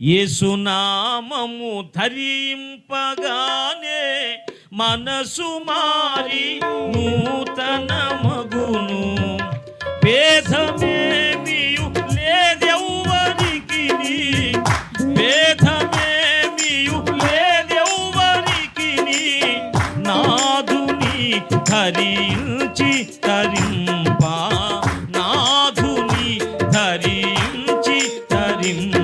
యేసునామము ధరింపగానే మనసు మారి నూతన మగును భేదమేమియు లేదెవ్వరికి భేదమేమియు లేదెవ్వరికి నాదుని ధరించి తరింప. నాదుని ధరించి తరింప.